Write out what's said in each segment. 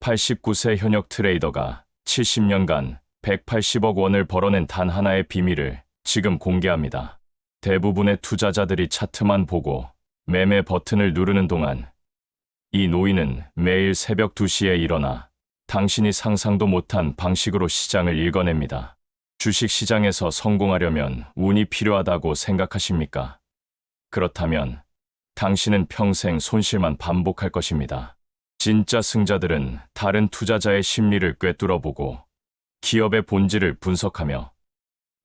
89세 현역 트레이더가 70년간 180억 원을 벌어낸 단 하나의 비밀을 지금 공개합니다. 대부분의 투자자들이 차트만 보고 매매 버튼을 누르는 동안 이 노인은 매일 새벽 2시에 일어나 당신이 상상도 못한 방식으로 시장을 읽어냅니다. 주식 시장에서 성공하려면 운이 필요하다고 생각하십니까? 그렇다면 당신은 평생 손실만 반복할 것입니다. 진짜 승자들은 다른 투자자의 심리를 꿰뚫어보고 기업의 본질을 분석하며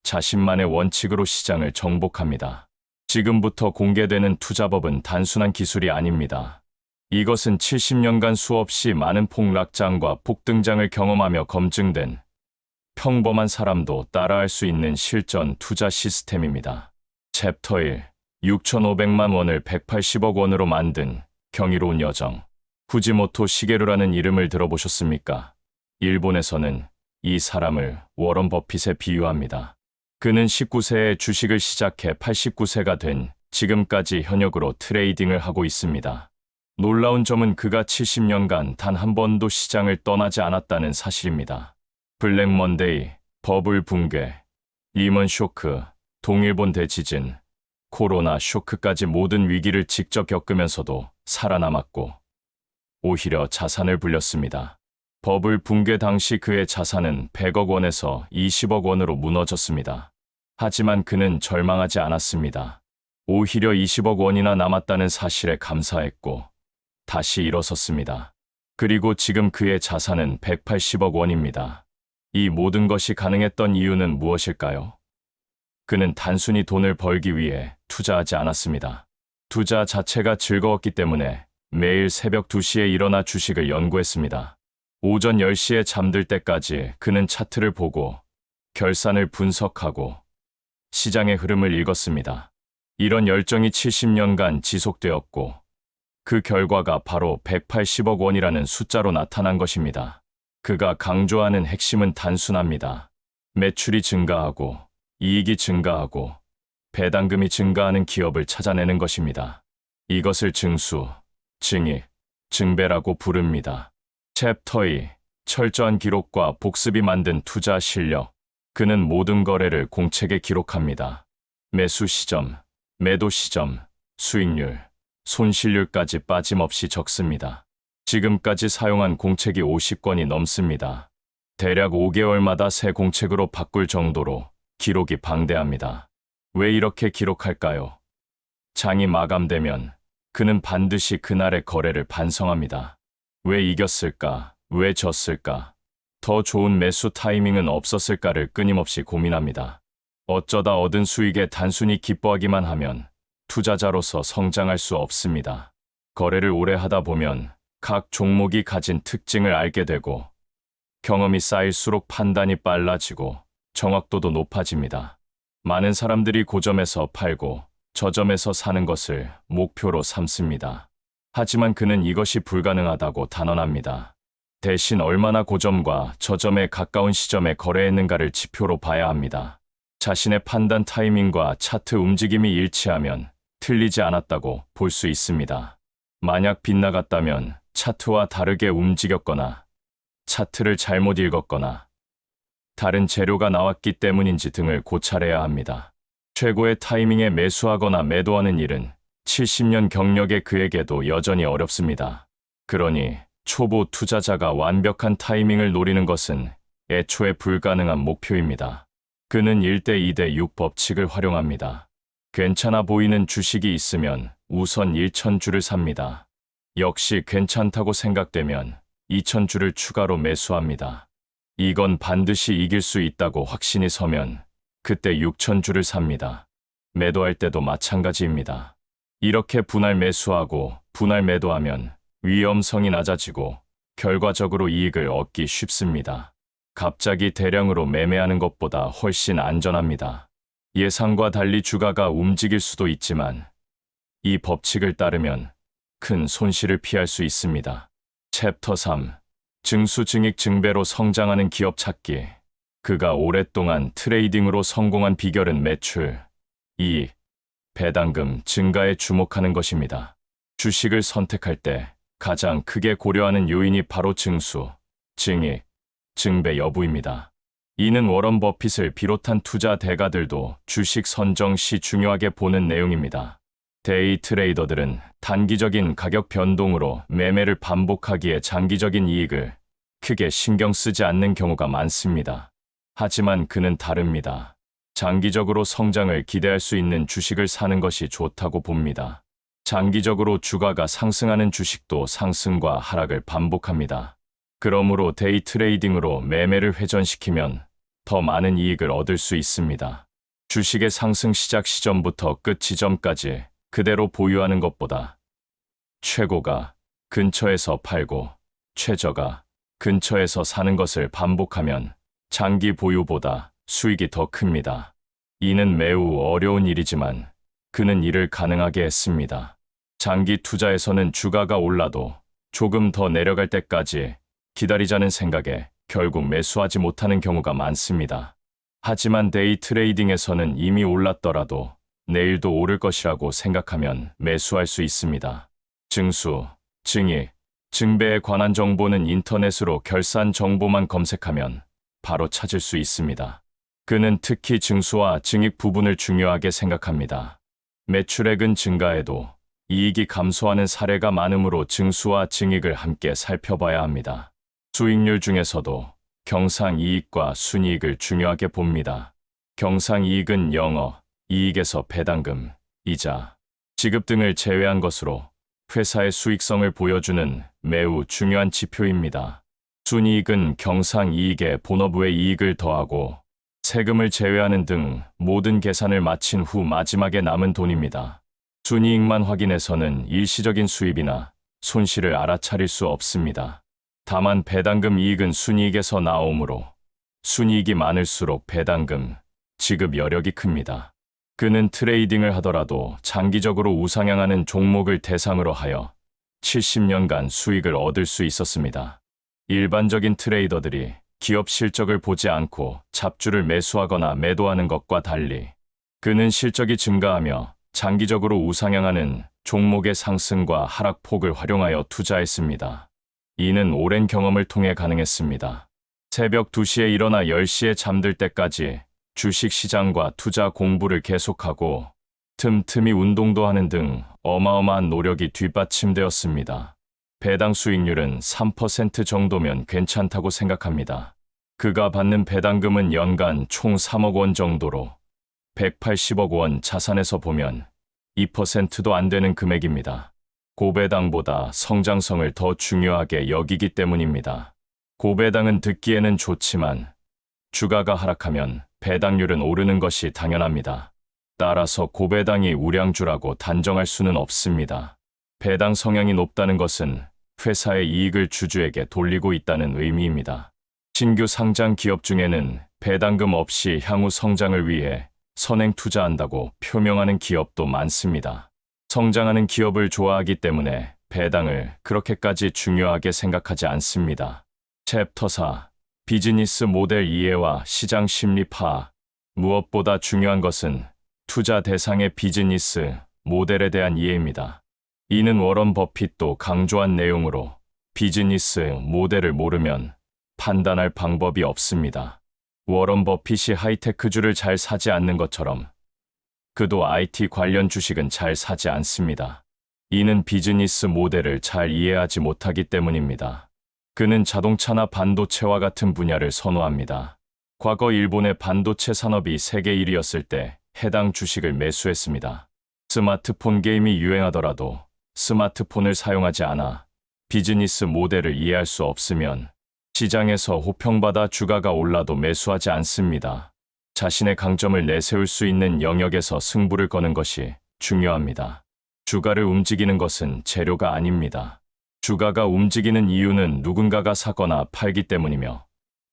자신만의 원칙으로 시장을 정복합니다. 지금부터 공개되는 투자법은 단순한 기술이 아닙니다. 이것은 70년간 수없이 많은 폭락장과 폭등장을 경험하며 검증된 평범한 사람도 따라할 수 있는 실전 투자 시스템입니다. 챕터 1 6,500만 원을 180억 원으로 만든 경이로운 여정. 후지모토 시게루라는 이름을 들어보셨습니까? 일본에서는 이 사람을 워런 버핏에 비유합니다. 그는 19세에 주식을 시작해 89세가 된 지금까지 현역으로 트레이딩을 하고 있습니다. 놀라운 점은 그가 70년간 단 한 번도 시장을 떠나지 않았다는 사실입니다. 블랙 먼데이, 버블 붕괴, 리먼 쇼크, 동일본 대지진, 코로나 쇼크까지 모든 위기를 직접 겪으면서도 살아남았고 오히려 자산을 불렸습니다. 버블 붕괴 당시 그의 자산은 100억 원에서 20억 원으로 무너졌습니다. 하지만 그는 절망하지 않았습니다. 오히려 20억 원이나 남았다는 사실에 감사했고 다시 일어섰습니다. 그리고 지금 그의 자산은 180억 원입니다. 이 모든 것이 가능했던 이유는 무엇일까요? 그는 단순히 돈을 벌기 위해 투자하지 않았습니다. 투자 자체가 즐거웠기 때문에 매일 새벽 2시에 일어나 주식을 연구했습니다. 오전 10시에 잠들 때까지 그는 차트를 보고 결산을 분석하고 시장의 흐름을 읽었습니다. 이런 열정이 70년간 지속되었고 그 결과가 바로 180억 원이라는 숫자로 나타난 것입니다. 그가 강조하는 핵심은 단순합니다. 매출이 증가하고 이익이 증가하고 배당금이 증가하는 기업을 찾아내는 것입니다. 이것을 증수, 증익, 증배라고 부릅니다. 챕터 2 철저한 기록과 복습이 만든 투자 실력. 그는 모든 거래를 공책에 기록합니다. 매수 시점, 매도 시점, 수익률, 손실률까지 빠짐없이 적습니다. 지금까지 사용한 공책이 50권이 넘습니다. 대략 5개월마다 새 공책으로 바꿀 정도로 기록이 방대합니다. 왜 이렇게 기록할까요? 장이 마감되면 그는 반드시 그날의 거래를 반성합니다. 왜 이겼을까? 왜 졌을까? 더 좋은 매수 타이밍은 없었을까를 끊임없이 고민합니다. 어쩌다 얻은 수익에 단순히 기뻐하기만 하면 투자자로서 성장할 수 없습니다. 거래를 오래 하다 보면 각 종목이 가진 특징을 알게 되고 경험이 쌓일수록 판단이 빨라지고 정확도도 높아집니다. 많은 사람들이 고점에서 팔고 저점에서 사는 것을 목표로 삼습니다. 하지만 그는 이것이 불가능하다고 단언합니다. 대신 얼마나 고점과 저점에 가까운 시점에 거래했는가를 지표로 봐야 합니다. 자신의 판단 타이밍과 차트 움직임이 일치하면 틀리지 않았다고 볼 수 있습니다. 만약 빗나갔다면 차트와 다르게 움직였거나 차트를 잘못 읽었거나 다른 재료가 나왔기 때문인지 등을 고찰해야 합니다. 최고의 타이밍에 매수하거나 매도하는 일은 70년 경력의 그에게도 여전히 어렵습니다. 그러니 초보 투자자가 완벽한 타이밍을 노리는 것은 애초에 불가능한 목표입니다. 그는 1대 2대 6 법칙을 활용합니다. 괜찮아 보이는 주식이 있으면 우선 1천주를 삽니다. 역시 괜찮다고 생각되면 2천주를 추가로 매수합니다. 이건 반드시 이길 수 있다고 확신이 서면 그때 6천주를 삽니다. 매도할 때도 마찬가지입니다. 이렇게 분할 매수하고 분할 매도하면 위험성이 낮아지고 결과적으로 이익을 얻기 쉽습니다. 갑자기 대량으로 매매하는 것보다 훨씬 안전합니다. 예상과 달리 주가가 움직일 수도 있지만 이 법칙을 따르면 큰 손실을 피할 수 있습니다. 챕터 3 증수 증익 증배로 성장하는 기업 찾기 그가 오랫동안 트레이딩으로 성공한 비결은 매출, 이익, 배당금 증가에 주목하는 것입니다. 주식을 선택할 때 가장 크게 고려하는 요인이 바로 증수, 증익, 증배 여부입니다. 이는 워런 버핏을 비롯한 투자 대가들도 주식 선정 시 중요하게 보는 내용입니다. 데이 트레이더들은 단기적인 가격 변동으로 매매를 반복하기에 장기적인 이익을 크게 신경 쓰지 않는 경우가 많습니다. 하지만 그는 다릅니다. 장기적으로 성장을 기대할 수 있는 주식을 사는 것이 좋다고 봅니다. 장기적으로 주가가 상승하는 주식도 상승과 하락을 반복합니다. 그러므로 데이 트레이딩으로 매매를 회전시키면 더 많은 이익을 얻을 수 있습니다. 주식의 상승 시작 시점부터 끝 지점까지 그대로 보유하는 것보다 최고가 근처에서 팔고 최저가 근처에서 사는 것을 반복하면 장기 보유보다 수익이 더 큽니다. 이는 매우 어려운 일이지만 그는 이를 가능하게 했습니다. 장기 투자에서는 주가가 올라도 조금 더 내려갈 때까지 기다리자는 생각에 결국 매수하지 못하는 경우가 많습니다. 하지만 데이 트레이딩에서는 이미 올랐더라도 내일도 오를 것이라고 생각하면 매수할 수 있습니다. 증수, 증익, 증배에 관한 정보는 인터넷으로 결산 정보만 검색하면 바로 찾을 수 있습니다. 그는 특히 증수와 증익 부분을 중요하게 생각합니다. 매출액은 증가해도 이익이 감소하는 사례가 많으므로 증수와 증익을 함께 살펴봐야 합니다. 수익률 중에서도 경상이익과 순이익을 중요하게 봅니다. 경상이익은 영어, 이익에서 배당금, 이자, 지급 등을 제외한 것으로 회사의 수익성을 보여주는 매우 중요한 지표입니다. 순이익은 경상 이익에 본업의 이익을 더하고 세금을 제외하는 등 모든 계산을 마친 후 마지막에 남은 돈입니다. 순이익만 확인해서는 일시적인 수입이나 손실을 알아차릴 수 없습니다. 다만 배당금 이익은 순이익에서 나오므로 순이익이 많을수록 배당금, 지급 여력이 큽니다. 그는 트레이딩을 하더라도 장기적으로 우상향하는 종목을 대상으로 하여 70년간 수익을 얻을 수 있었습니다. 일반적인 트레이더들이 기업 실적을 보지 않고 잡주를 매수하거나 매도하는 것과 달리 그는 실적이 증가하며 장기적으로 우상향하는 종목의 상승과 하락폭을 활용하여 투자했습니다. 이는 오랜 경험을 통해 가능했습니다. 새벽 2시에 일어나 10시에 잠들 때까지 주식 시장과 투자 공부를 계속하고 틈틈이 운동도 하는 등 어마어마한 노력이 뒷받침되었습니다. 배당 수익률은 3% 정도면 괜찮다고 생각합니다. 그가 받는 배당금은 연간 총 3억 원 정도로 180억 원 자산에서 보면 2%도 안 되는 금액입니다. 고배당보다 성장성을 더 중요하게 여기기 때문입니다. 고배당은 듣기에는 좋지만 주가가 하락하면 배당률은 오르는 것이 당연합니다. 따라서 고배당이 우량주라고 단정할 수는 없습니다. 배당 성향이 높다는 것은 회사의 이익을 주주에게 돌리고 있다는 의미입니다. 신규 상장 기업 중에는 배당금 없이 향후 성장을 위해 선행 투자한다고 표명하는 기업도 많습니다. 성장하는 기업을 좋아하기 때문에 배당을 그렇게까지 중요하게 생각하지 않습니다. 챕터 4 비즈니스 모델 이해와 시장 심리 파악 무엇보다 중요한 것은 투자 대상의 비즈니스 모델에 대한 이해입니다. 이는 워런 버핏도 강조한 내용으로 비즈니스 모델을 모르면 판단할 방법이 없습니다. 워런 버핏이 하이테크주를 잘 사지 않는 것처럼 그도 IT 관련 주식은 잘 사지 않습니다. 이는 비즈니스 모델을 잘 이해하지 못하기 때문입니다. 그는 자동차나 반도체와 같은 분야를 선호합니다. 과거 일본의 반도체 산업이 세계 1위였을 때 해당 주식을 매수했습니다. 스마트폰 게임이 유행하더라도 스마트폰을 사용하지 않아 비즈니스 모델을 이해할 수 없으면 시장에서 호평받아 주가가 올라도 매수하지 않습니다. 자신의 강점을 내세울 수 있는 영역에서 승부를 거는 것이 중요합니다. 주가를 움직이는 것은 재료가 아닙니다. 주가가 움직이는 이유는 누군가가 사거나 팔기 때문이며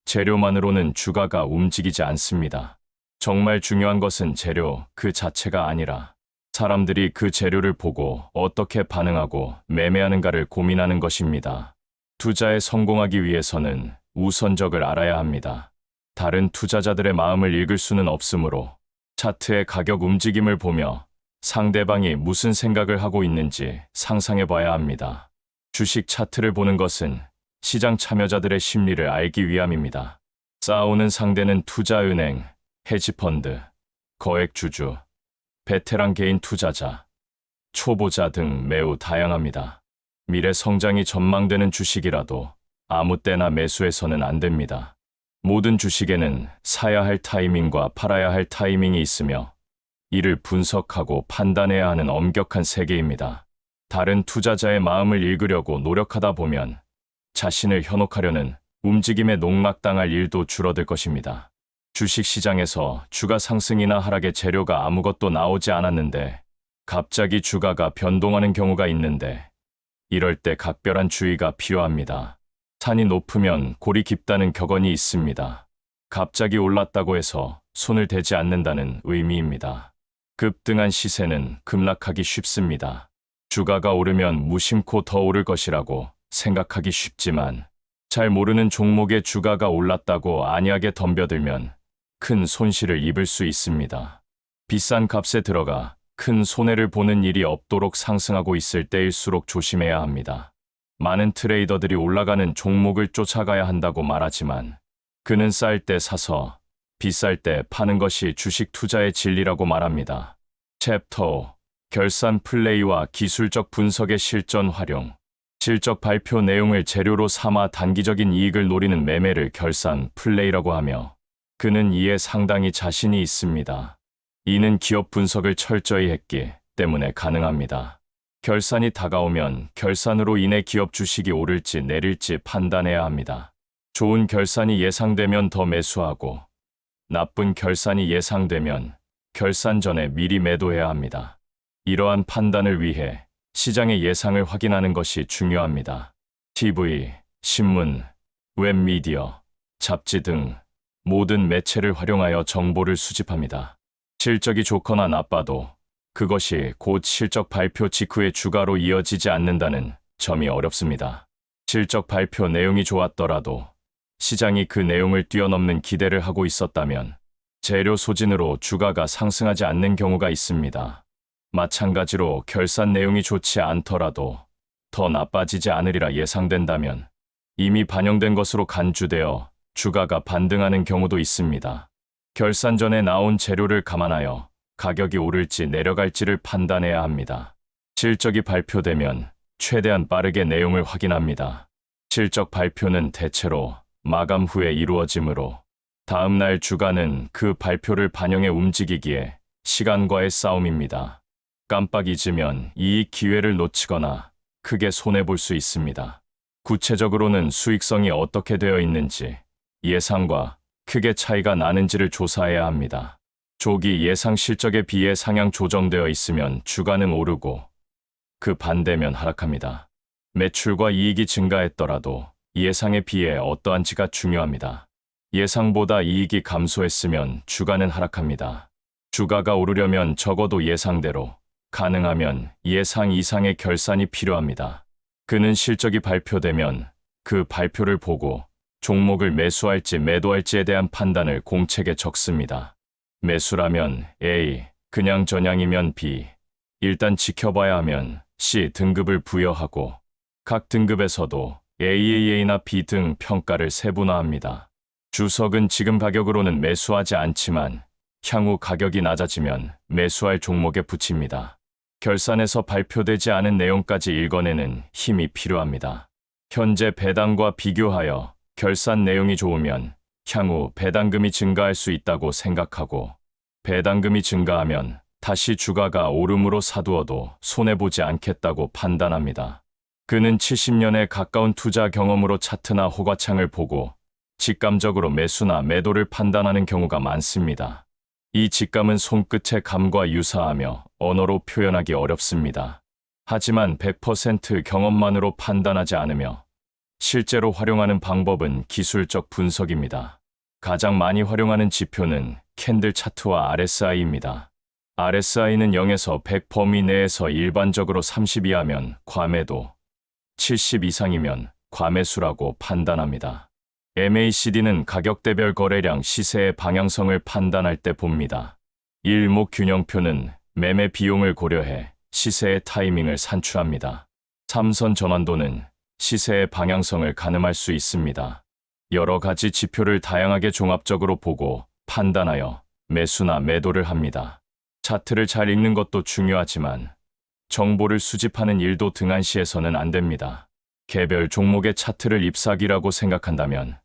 재료만으로는 주가가 움직이지 않습니다. 정말 중요한 것은 재료 그 자체가 아니라 사람들이 그 재료를 보고 어떻게 반응하고 매매하는가를 고민하는 것입니다. 투자에 성공하기 위해서는 우선적을 알아야 합니다. 다른 투자자들의 마음을 읽을 수는 없으므로 차트의 가격 움직임을 보며 상대방이 무슨 생각을 하고 있는지 상상해 봐야 합니다. 주식 차트를 보는 것은 시장 참여자들의 심리를 알기 위함입니다. 싸우는 상대는 투자은행, 헤지펀드, 거액주주, 베테랑 개인 투자자, 초보자 등 매우 다양합니다. 미래 성장이 전망되는 주식이라도 아무 때나 매수해서는 안 됩니다. 모든 주식에는 사야 할 타이밍과 팔아야 할 타이밍이 있으며 이를 분석하고 판단해야 하는 엄격한 세계입니다. 다른 투자자의 마음을 읽으려고 노력하다 보면 자신을 현혹하려는 움직임에 농락당할 일도 줄어들 것입니다. 주식 시장에서 주가 상승이나 하락의 재료가 아무것도 나오지 않았는데 갑자기 주가가 변동하는 경우가 있는데 이럴 때 각별한 주의가 필요합니다. 산이 높으면 골이 깊다는 격언이 있습니다. 갑자기 올랐다고 해서 손을 대지 않는다는 의미입니다. 급등한 시세는 급락하기 쉽습니다. 주가가 오르면 무심코 더 오를 것이라고 생각하기 쉽지만 잘 모르는 종목의 주가가 올랐다고 안이하게 덤벼들면 큰 손실을 입을 수 있습니다. 비싼 값에 들어가 큰 손해를 보는 일이 없도록 상승하고 있을 때일수록 조심해야 합니다. 많은 트레이더들이 올라가는 종목을 쫓아가야 한다고 말하지만 그는 쌀 때 사서 비쌀 때 파는 것이 주식 투자의 진리라고 말합니다. 챕터 5. 결산 플레이와 기술적 분석의 실전 활용 실적 발표 내용을 재료로 삼아 단기적인 이익을 노리는 매매를 결산 플레이라고 하며 그는 이에 상당히 자신이 있습니다. 이는 기업 분석을 철저히 했기 때문에 가능합니다. 결산이 다가오면 결산으로 인해 기업 주식이 오를지 내릴지 판단해야 합니다. 좋은 결산이 예상되면 더 매수하고 나쁜 결산이 예상되면 결산 전에 미리 매도해야 합니다. 이러한 판단을 위해 시장의 예상을 확인하는 것이 중요합니다. TV, 신문, 웹미디어, 잡지 등 모든 매체를 활용하여 정보를 수집합니다. 실적이 좋거나 나빠도 그것이 곧 실적 발표 직후의 주가로 이어지지 않는다는 점이 어렵습니다. 실적 발표 내용이 좋았더라도 시장이 그 내용을 뛰어넘는 기대를 하고 있었다면 재료 소진으로 주가가 상승하지 않는 경우가 있습니다. 마찬가지로 결산 내용이 좋지 않더라도 더 나빠지지 않으리라 예상된다면 이미 반영된 것으로 간주되어 주가가 반등하는 경우도 있습니다. 결산 전에 나온 재료를 감안하여 가격이 오를지 내려갈지를 판단해야 합니다. 실적이 발표되면 최대한 빠르게 내용을 확인합니다. 실적 발표는 대체로 마감 후에 이루어지므로 다음 날 주가는 그 발표를 반영해 움직이기에 시간과의 싸움입니다. 깜빡 잊으면 이익 기회를 놓치거나 크게 손해볼 수 있습니다. 구체적으로는 수익성이 어떻게 되어 있는지 예상과 크게 차이가 나는지를 조사해야 합니다. 조기 예상 실적에 비해 상향 조정되어 있으면 주가는 오르고 그 반대면 하락합니다. 매출과 이익이 증가했더라도 예상에 비해 어떠한지가 중요합니다. 예상보다 이익이 감소했으면 주가는 하락합니다. 주가가 오르려면 적어도 예상대로, 가능하면 예상 이상의 결산이 필요합니다. 그는 실적이 발표되면 그 발표를 보고 종목을 매수할지 매도할지에 대한 판단을 공책에 적습니다. 매수라면 A, 그냥 전향이면 B, 일단 지켜봐야 하면 C 등급을 부여하고 각 등급에서도 AAA나 B 등 평가를 세분화합니다. 주석은 지금 가격으로는 매수하지 않지만 향후 가격이 낮아지면 매수할 종목에 붙입니다. 결산에서 발표되지 않은 내용까지 읽어내는 힘이 필요합니다. 현재 배당과 비교하여 결산 내용이 좋으면 향후 배당금이 증가할 수 있다고 생각하고 배당금이 증가하면 다시 주가가 오름으로 사두어도 손해보지 않겠다고 판단합니다. 그는 70년에 가까운 투자 경험으로 차트나 호가창을 보고 직감적으로 매수나 매도를 판단하는 경우가 많습니다. 이 직감은 손끝의 감과 유사하며 언어로 표현하기 어렵습니다. 하지만 100% 경험만으로 판단하지 않으며 실제로 활용하는 방법은 기술적 분석입니다. 가장 많이 활용하는 지표는 캔들 차트와 RSI입니다. RSI는 0에서 100 범위 내에서 일반적으로 30 이하면 과매도, 70 이상이면 과매수라고 판단합니다. MACD는 가격대별 거래량 시세의 방향성을 판단할 때 봅니다. 일목 균형표는 매매 비용을 고려해 시세의 타이밍을 산출합니다. 삼선 전환도는 시세의 방향성을 가늠할 수 있습니다. 여러 가지 지표를 다양하게 종합적으로 보고 판단하여 매수나 매도를 합니다. 차트를 잘 읽는 것도 중요하지만 정보를 수집하는 일도 등한시해서는 안 됩니다. 개별 종목의 차트를 잎사귀라고 생각한다면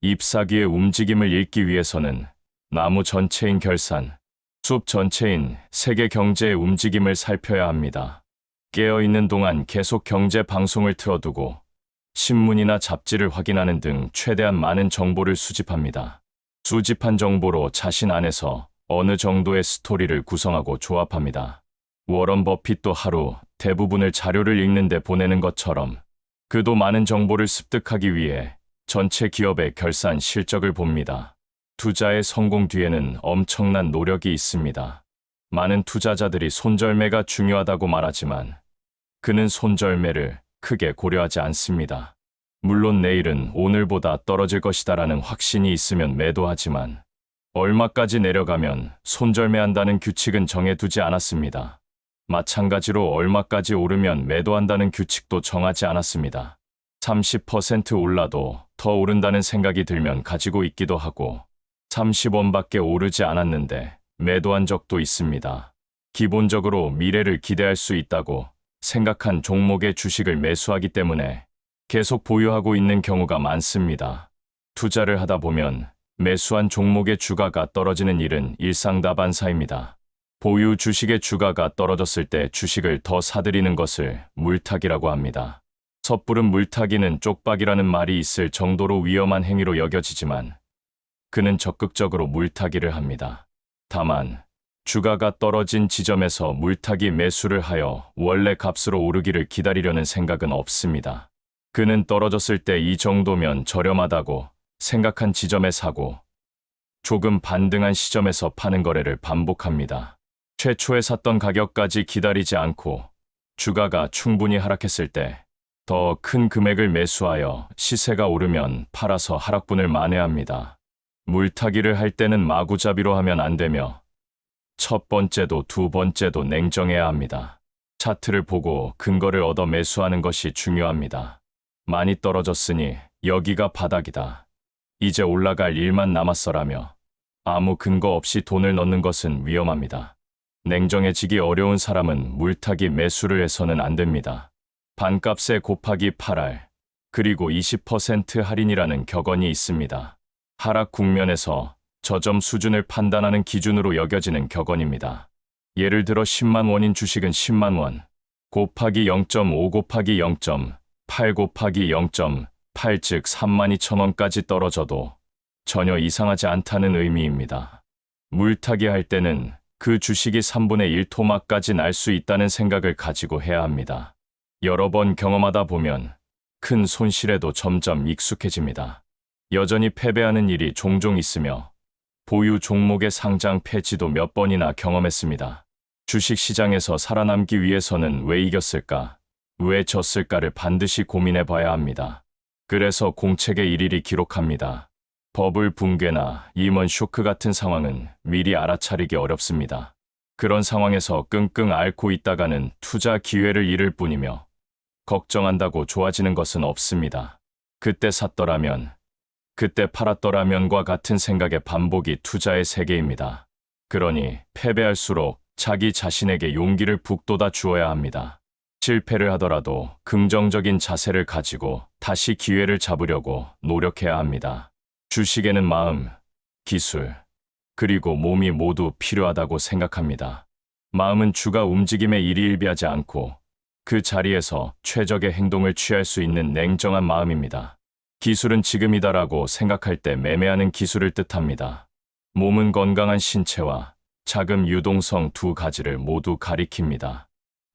잎사귀의 움직임을 읽기 위해서는 나무 전체인 결산, 숲 전체인 세계 경제의 움직임을 살펴야 합니다. 깨어 있는 동안 계속 경제 방송을 틀어두고 신문이나 잡지를 확인하는 등 최대한 많은 정보를 수집합니다. 수집한 정보로 자신 안에서 어느 정도의 스토리를 구성하고 조합합니다. 워런 버핏도 하루 대부분을 자료를 읽는데 보내는 것처럼 그도 많은 정보를 습득하기 위해 전체 기업의 결산 실적을 봅니다. 투자의 성공 뒤에는 엄청난 노력이 있습니다. 많은 투자자들이 손절매가 중요하다고 말하지만 그는 손절매를 크게 고려하지 않습니다. 물론 내일은 오늘보다 떨어질 것이다라는 확신이 있으면 매도하지만 얼마까지 내려가면 손절매한다는 규칙은 정해두지 않았습니다. 마찬가지로 얼마까지 오르면 매도한다는 규칙도 정하지 않았습니다. 30% 올라도 더 오른다는 생각이 들면 가지고 있기도 하고 30원밖에 오르지 않았는데 매도한 적도 있습니다. 기본적으로 미래를 기대할 수 있다고 생각한 종목의 주식을 매수하기 때문에 계속 보유하고 있는 경우가 많습니다. 투자를 하다 보면 매수한 종목의 주가가 떨어지는 일은 일상다반사입니다. 보유 주식의 주가가 떨어졌을 때 주식을 더 사들이는 것을 물타기라고 합니다. 섣부른 물타기는 쪽박이라는 말이 있을 정도로 위험한 행위로 여겨지지만 그는 적극적으로 물타기를 합니다. 다만 주가가 떨어진 지점에서 물타기 매수를 하여 원래 값으로 오르기를 기다리려는 생각은 없습니다. 그는 떨어졌을 때 이 정도면 저렴하다고 생각한 지점에 사고 조금 반등한 시점에서 파는 거래를 반복합니다. 최초에 샀던 가격까지 기다리지 않고 주가가 충분히 하락했을 때 더 큰 금액을 매수하여 시세가 오르면 팔아서 하락분을 만회합니다. 물타기를 할 때는 마구잡이로 하면 안 되며 첫 번째도 두 번째도 냉정해야 합니다. 차트를 보고 근거를 얻어 매수하는 것이 중요합니다. 많이 떨어졌으니 여기가 바닥이다. 이제 올라갈 일만 남았어라며 아무 근거 없이 돈을 넣는 것은 위험합니다. 냉정해지기 어려운 사람은 물타기 매수를 해서는 안 됩니다. 반값에 곱하기 8할, 그리고 20% 할인이라는 격언이 있습니다. 하락 국면에서 저점 수준을 판단하는 기준으로 여겨지는 격언입니다. 예를 들어 10만 원인 주식은 10만 원, 곱하기 0.5 곱하기 0.8 곱하기 0.8 즉 3만 2천 원까지 떨어져도 전혀 이상하지 않다는 의미입니다. 물타기 할 때는 그 주식이 3분의 1 토막까지 날 수 있다는 생각을 가지고 해야 합니다. 여러 번 경험하다 보면 큰 손실에도 점점 익숙해집니다. 여전히 패배하는 일이 종종 있으며 보유 종목의 상장 폐지도 몇 번이나 경험했습니다. 주식 시장에서 살아남기 위해서는 왜 이겼을까, 왜 졌을까를 반드시 고민해 봐야 합니다. 그래서 공책에 일일이 기록합니다. 버블 붕괴나 임원 쇼크 같은 상황은 미리 알아차리기 어렵습니다. 그런 상황에서 끙끙 앓고 있다가는 투자 기회를 잃을 뿐이며 걱정한다고 좋아지는 것은 없습니다. 그때 샀더라면, 그때 팔았더라면과 같은 생각의 반복이 투자의 세계입니다. 그러니 패배할수록 자기 자신에게 용기를 북돋아 주어야 합니다. 실패를 하더라도 긍정적인 자세를 가지고 다시 기회를 잡으려고 노력해야 합니다. 주식에는 마음, 기술, 그리고 몸이 모두 필요하다고 생각합니다. 마음은 주가 움직임에 일희일비하지 않고 그 자리에서 최적의 행동을 취할 수 있는 냉정한 마음입니다. 기술은 지금이다라고 생각할 때 매매하는 기술을 뜻합니다. 몸은 건강한 신체와 자금 유동성 두 가지를 모두 가리킵니다.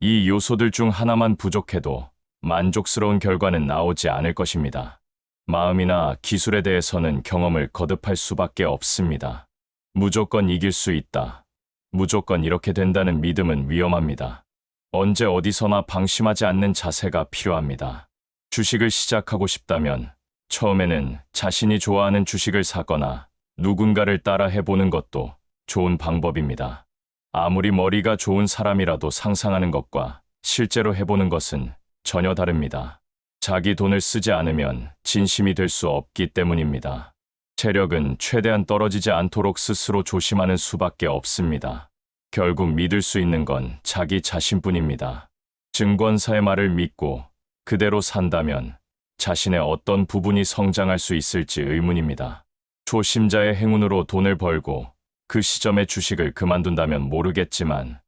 이 요소들 중 하나만 부족해도 만족스러운 결과는 나오지 않을 것입니다. 마음이나 기술에 대해서는 경험을 거듭할 수밖에 없습니다. 무조건 이길 수 있다. 무조건 이렇게 된다는 믿음은 위험합니다. 언제 어디서나 방심하지 않는 자세가 필요합니다. 주식을 시작하고 싶다면 처음에는 자신이 좋아하는 주식을 사거나 누군가를 따라 해보는 것도 좋은 방법입니다. 아무리 머리가 좋은 사람이라도 상상하는 것과 실제로 해보는 것은 전혀 다릅니다. 자기 돈을 쓰지 않으면 진심이 될 수 없기 때문입니다. 체력은 최대한 떨어지지 않도록 스스로 조심하는 수밖에 없습니다. 결국 믿을 수 있는 건 자기 자신뿐입니다. 증권사의 말을 믿고 그대로 산다면 자신의 어떤 부분이 성장할 수 있을지 의문입니다. 초심자의 행운으로 돈을 벌고 그 시점에 주식을 그만둔다면 모르겠지만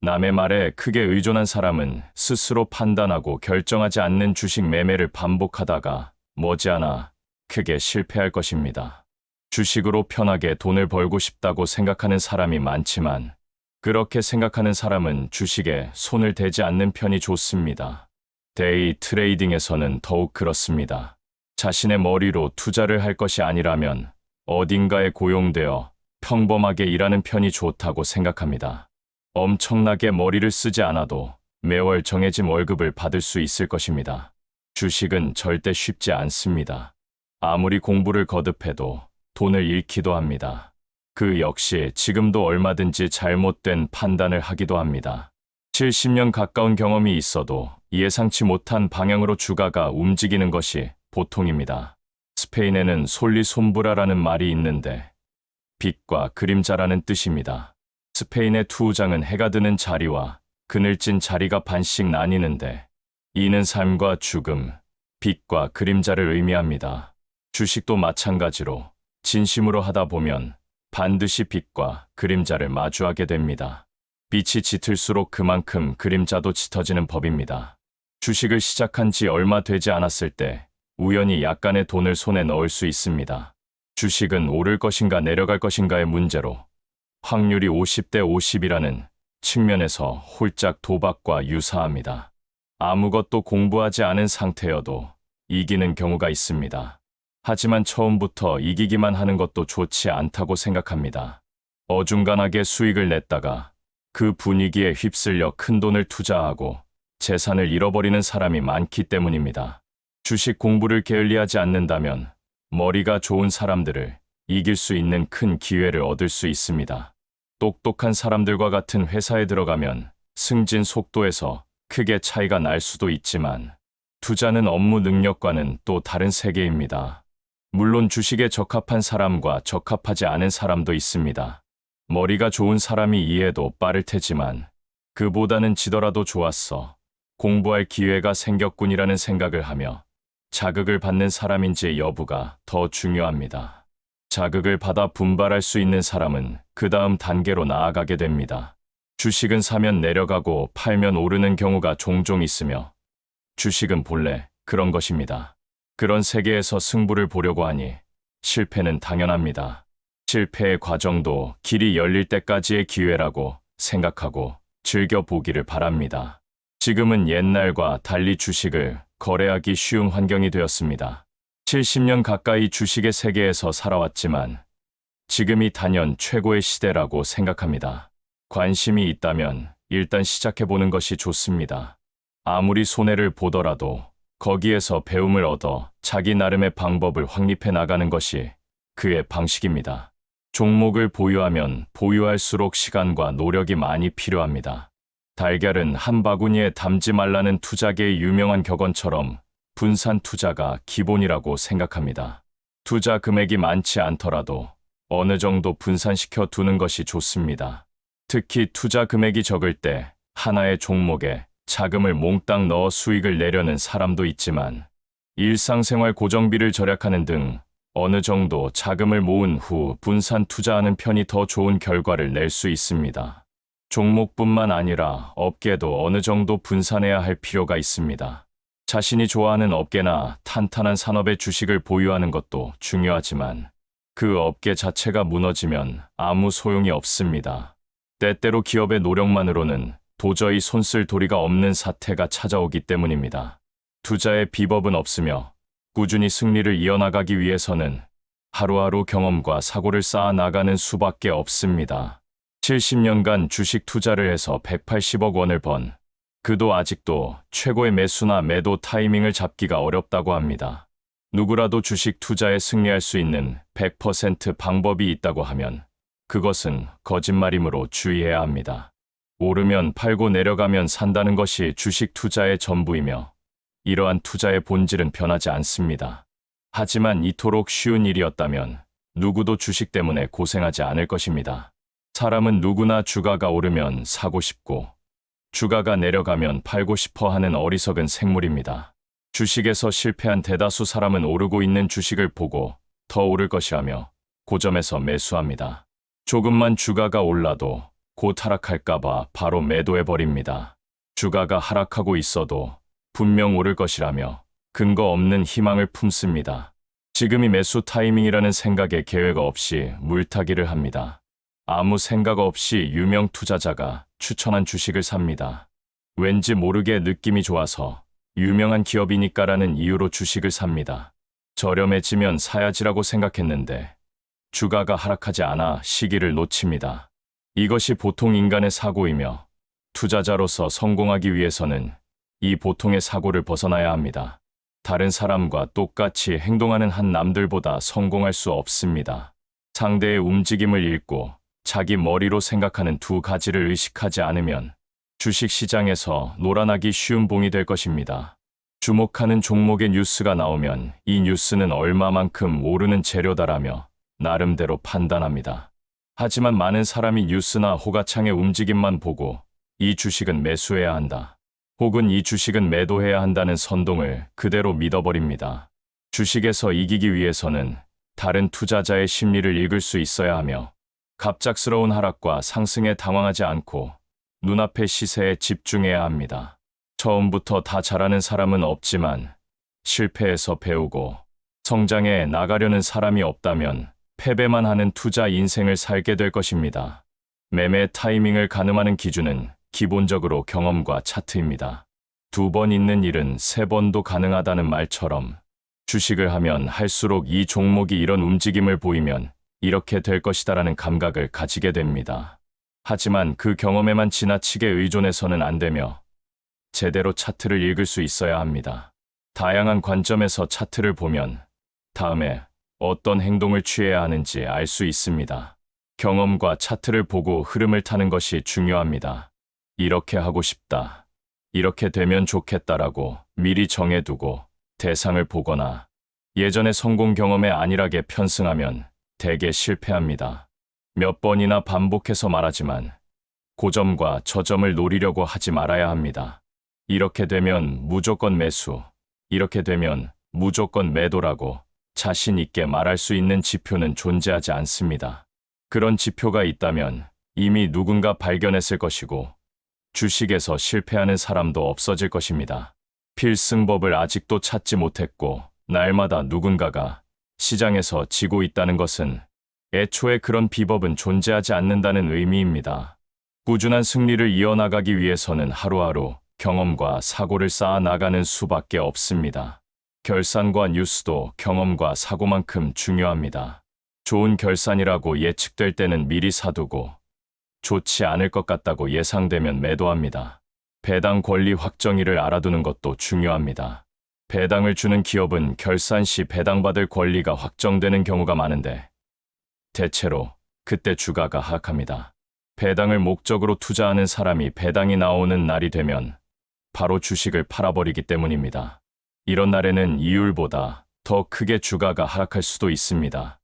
남의 말에 크게 의존한 사람은 스스로 판단하고 결정하지 않는 주식 매매를 반복하다가 머지않아 크게 실패할 것입니다. 주식으로 편하게 돈을 벌고 싶다고 생각하는 사람이 많지만 그렇게 생각하는 사람은 주식에 손을 대지 않는 편이 좋습니다. 데이 트레이딩에서는 더욱 그렇습니다. 자신의 머리로 투자를 할 것이 아니라면 어딘가에 고용되어 평범하게 일하는 편이 좋다고 생각합니다. 엄청나게 머리를 쓰지 않아도 매월 정해진 월급을 받을 수 있을 것입니다. 주식은 절대 쉽지 않습니다. 아무리 공부를 거듭해도 돈을 잃기도 합니다. 그 역시 지금도 얼마든지 잘못된 판단을 하기도 합니다. 70년 가까운 경험이 있어도 예상치 못한 방향으로 주가가 움직이는 것이 보통입니다. 스페인에는 솔리솜브라라는 말이 있는데 빛과 그림자라는 뜻입니다. 스페인의 투우장은 해가 드는 자리와 그늘진 자리가 반씩 나뉘는데 이는 삶과 죽음, 빛과 그림자를 의미합니다. 주식도 마찬가지로 진심으로 하다 보면 반드시 빛과 그림자를 마주하게 됩니다. 빛이 짙을수록 그만큼 그림자도 짙어지는 법입니다. 주식을 시작한 지 얼마 되지 않았을 때 우연히 약간의 돈을 손에 넣을 수 있습니다. 주식은 오를 것인가 내려갈 것인가의 문제로 확률이 50대 50이라는 측면에서 홀짝 도박과 유사합니다. 아무것도 공부하지 않은 상태여도 이기는 경우가 있습니다. 하지만 처음부터 이기기만 하는 것도 좋지 않다고 생각합니다. 어중간하게 수익을 냈다가 그 분위기에 휩쓸려 큰 돈을 투자하고 재산을 잃어버리는 사람이 많기 때문입니다. 주식 공부를 게을리하지 않는다면 머리가 좋은 사람들을 이길 수 있는 큰 기회를 얻을 수 있습니다. 똑똑한 사람들과 같은 회사에 들어가면 승진 속도에서 크게 차이가 날 수도 있지만 투자는 업무 능력과는 또 다른 세계입니다. 물론 주식에 적합한 사람과 적합하지 않은 사람도 있습니다. 머리가 좋은 사람이 이해도 빠를 테지만 그보다는 지더라도 좋았어. 공부할 기회가 생겼군이라는 생각을 하며 자극을 받는 사람인지 여부가 더 중요합니다. 자극을 받아 분발할 수 있는 사람은 그 다음 단계로 나아가게 됩니다. 주식은 사면 내려가고 팔면 오르는 경우가 종종 있으며 주식은 본래 그런 것입니다. 그런 세계에서 승부를 보려고 하니 실패는 당연합니다. 실패의 과정도 길이 열릴 때까지의 기회라고 생각하고 즐겨보기를 바랍니다. 지금은 옛날과 달리 주식을 거래하기 쉬운 환경이 되었습니다. 70년 가까이 주식의 세계에서 살아왔지만 지금이 단연 최고의 시대라고 생각합니다. 관심이 있다면 일단 시작해보는 것이 좋습니다. 아무리 손해를 보더라도 거기에서 배움을 얻어 자기 나름의 방법을 확립해 나가는 것이 그의 방식입니다. 종목을 보유하면 보유할수록 시간과 노력이 많이 필요합니다. 달걀은 한 바구니에 담지 말라는 투자계의 유명한 격언처럼 분산 투자가 기본이라고 생각합니다. 투자 금액이 많지 않더라도 어느 정도 분산시켜 두는 것이 좋습니다. 특히 투자 금액이 적을 때 하나의 종목에 자금을 몽땅 넣어 수익을 내려는 사람도 있지만 일상생활 고정비를 절약하는 등 어느 정도 자금을 모은 후 분산 투자하는 편이 더 좋은 결과를 낼 수 있습니다. 종목뿐만 아니라 업계도 어느 정도 분산해야 할 필요가 있습니다. 자신이 좋아하는 업계나 탄탄한 산업의 주식을 보유하는 것도 중요하지만 그 업계 자체가 무너지면 아무 소용이 없습니다. 때때로 기업의 노력만으로는 도저히 손쓸 도리가 없는 사태가 찾아오기 때문입니다. 투자의 비법은 없으며 꾸준히 승리를 이어나가기 위해서는 하루하루 경험과 사고를 쌓아 나가는 수밖에 없습니다. 70년간 주식 투자를 해서 180억 원을 번 그도 아직도 최고의 매수나 매도 타이밍을 잡기가 어렵다고 합니다. 누구라도 주식 투자에 승리할 수 있는 100% 방법이 있다고 하면 그것은 거짓말이므로 주의해야 합니다. 오르면 팔고 내려가면 산다는 것이 주식 투자의 전부이며 이러한 투자의 본질은 변하지 않습니다. 하지만 이토록 쉬운 일이었다면 누구도 주식 때문에 고생하지 않을 것입니다. 사람은 누구나 주가가 오르면 사고 싶고 주가가 내려가면 팔고 싶어 하는 어리석은 생물입니다. 주식에서 실패한 대다수 사람은 오르고 있는 주식을 보고 더 오를 것이라며 고점에서 매수합니다. 조금만 주가가 올라도 곧 하락할까봐 바로 매도해버립니다. 주가가 하락하고 있어도 분명 오를 것이라며 근거 없는 희망을 품습니다. 지금이 매수 타이밍이라는 생각에 계획 없이 물타기를 합니다. 아무 생각 없이 유명 투자자가 추천한 주식을 삽니다. 왠지 모르게 느낌이 좋아서 유명한 기업이니까라는 이유로 주식을 삽니다. 저렴해지면 사야지라고 생각했는데 주가가 하락하지 않아 시기를 놓칩니다. 이것이 보통 인간의 사고이며 투자자로서 성공하기 위해서는 이 보통의 사고를 벗어나야 합니다. 다른 사람과 똑같이 행동하는 한 남들보다 성공할 수 없습니다. 상대의 움직임을 읽고 자기 머리로 생각하는 두 가지를 의식하지 않으면 주식 시장에서 놀아나기 쉬운 봉이 될 것입니다. 주목하는 종목의 뉴스가 나오면 이 뉴스는 얼마만큼 오르는 재료다라며 나름대로 판단합니다. 하지만 많은 사람이 뉴스나 호가창의 움직임만 보고 이 주식은 매수해야 한다. 혹은 이 주식은 매도해야 한다는 선동을 그대로 믿어버립니다. 주식에서 이기기 위해서는 다른 투자자의 심리를 읽을 수 있어야 하며 갑작스러운 하락과 상승에 당황하지 않고 눈앞의 시세에 집중해야 합니다. 처음부터 다 잘하는 사람은 없지만 실패해서 배우고 성장해 나가려는 사람이 없다면 패배만 하는 투자 인생을 살게 될 것입니다. 매매 타이밍을 가늠하는 기준은 기본적으로 경험과 차트입니다. 두 번 있는 일은 세 번도 가능하다는 말처럼 주식을 하면 할수록 이 종목이 이런 움직임을 보이면 이렇게 될 것이다라는 감각을 가지게 됩니다. 하지만 그 경험에만 지나치게 의존해서는 안 되며 제대로 차트를 읽을 수 있어야 합니다. 다양한 관점에서 차트를 보면 다음에 어떤 행동을 취해야 하는지 알 수 있습니다. 경험과 차트를 보고 흐름을 타는 것이 중요합니다. 이렇게 하고 싶다. 이렇게 되면 좋겠다라고 미리 정해두고 대상을 보거나 예전의 성공 경험에 안일하게 편승하면 대개 실패합니다. 몇 번이나 반복해서 말하지만 고점과 저점을 노리려고 하지 말아야 합니다. 이렇게 되면 무조건 매수, 이렇게 되면 무조건 매도라고 자신 있게 말할 수 있는 지표는 존재하지 않습니다. 그런 지표가 있다면 이미 누군가 발견했을 것이고 주식에서 실패하는 사람도 없어질 것입니다. 필승법을 아직도 찾지 못했고 날마다 누군가가 시장에서 지고 있다는 것은 애초에 그런 비법은 존재하지 않는다는 의미입니다. 꾸준한 승리를 이어나가기 위해서는 하루하루 경험과 사고를 쌓아 나가는 수밖에 없습니다. 결산과 뉴스도 경험과 사고만큼 중요합니다. 좋은 결산이라고 예측될 때는 미리 사두고 좋지 않을 것 같다고 예상되면 매도합니다. 배당 권리 확정일을 알아두는 것도 중요합니다. 배당을 주는 기업은 결산 시 배당받을 권리가 확정되는 경우가 많은데 대체로 그때 주가가 하락합니다. 배당을 목적으로 투자하는 사람이 배당이 나오는 날이 되면 바로 주식을 팔아버리기 때문입니다. 이런 날에는 이율보다 더 크게 주가가 하락할 수도 있습니다.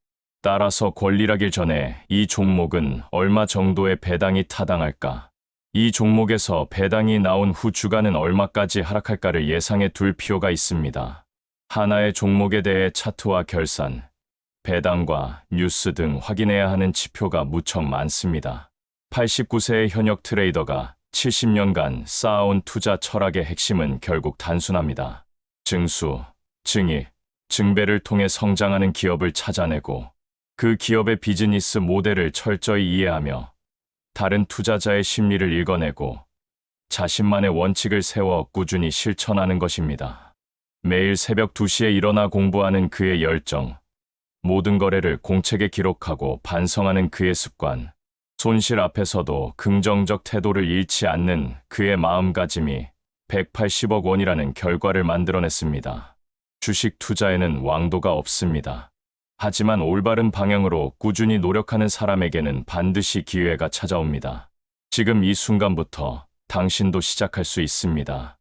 따라서 권리라길 전에 이 종목은 얼마 정도의 배당이 타당할까? 이 종목에서 배당이 나온 후 주가는 얼마까지 하락할까를 예상해 둘 필요가 있습니다. 하나의 종목에 대해 차트와 결산, 배당과 뉴스 등 확인해야 하는 지표가 무척 많습니다. 89세의 현역 트레이더가 70년간 쌓아온 투자 철학의 핵심은 결국 단순합니다. 증수, 증익, 증배를 통해 성장하는 기업을 찾아내고 그 기업의 비즈니스 모델을 철저히 이해하며 다른 투자자의 심리를 읽어내고 자신만의 원칙을 세워 꾸준히 실천하는 것입니다. 매일 새벽 2시에 일어나 공부하는 그의 열정, 모든 거래를 공책에 기록하고 반성하는 그의 습관, 손실 앞에서도 긍정적 태도를 잃지 않는 그의 마음가짐이 180억 원이라는 결과를 만들어냈습니다. 주식 투자에는 왕도가 없습니다. 하지만 올바른 방향으로 꾸준히 노력하는 사람에게는 반드시 기회가 찾아옵니다. 지금 이 순간부터 당신도 시작할 수 있습니다.